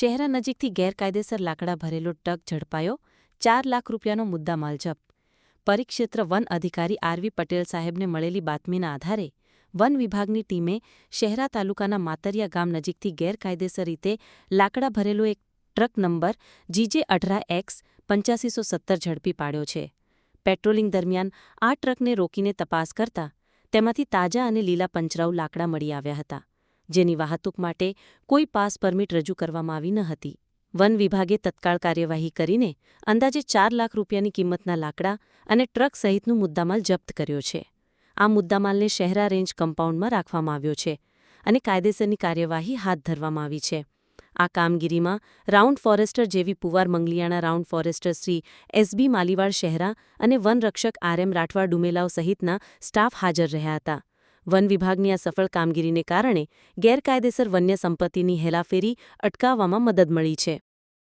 શહેરા નજીકથી ગેરકાયદેસર લાકડા ભરેલો ટ્રક ઝડપાયો, ચાર લાખ રૂપિયાનો મુદ્દામાલ જપ્ત. પરિક્ષેત્ર વન અધિકારી આરવી પટેલ સાહેબને મળેલી બાતમીના આધારે વન વિભાગની ટીમે શહેરા તાલુકાના માતરિયા ગામ નજીકથી ગેરકાયદેસર રીતે લાકડા ભરેલો એક ટ્રક નંબર જીજે અઢરા એક્સ પંચ્યાસીસો સત્તર ઝડપી પાડ્યો છે. પેટ્રોલિંગ દરમિયાન આ ટ્રકને રોકીને તપાસ કરતા તેમાંથી તાજા અને લીલા પંચરાઉ લાકડા મળી આવ્યા હતા. જેની વાહતુક માટે કોઈ પાસ પરમિટ રજૂ કરવામાં આવી ન હતી. વન વિભાગે તત્કાળ કાર્યવાહી કરીને અંદાજે ચાર લાખ રૂપિયાની કિંમતના લાકડા અને ટ્રક સહિતનું મુદ્દામાલ જપ્ત કર્યો છે. આ મુદ્દામાલને શહેરા રેન્જ કમ્પાઉન્ડમાં રાખવામાં આવ્યો છે અને કાયદેસરની કાર્યવાહી હાથ ધરવામાં આવી છે. આ કામગીરીમાં round forester J V Puvar Mangaliyana round forester Shri S B Maliwad Shahera અને વનરક્ષક આરએમ રાઠવા ડુમેલાવ સહિતના સ્ટાફ હાજર રહ્યા હતા. વન વિભાગની આ સફળ કામગીરીને કારણે ગેરકાયદેસર વન્ય સંપત્તિની હેલાફેરી અટકાવવામાં મદદ મળી છે.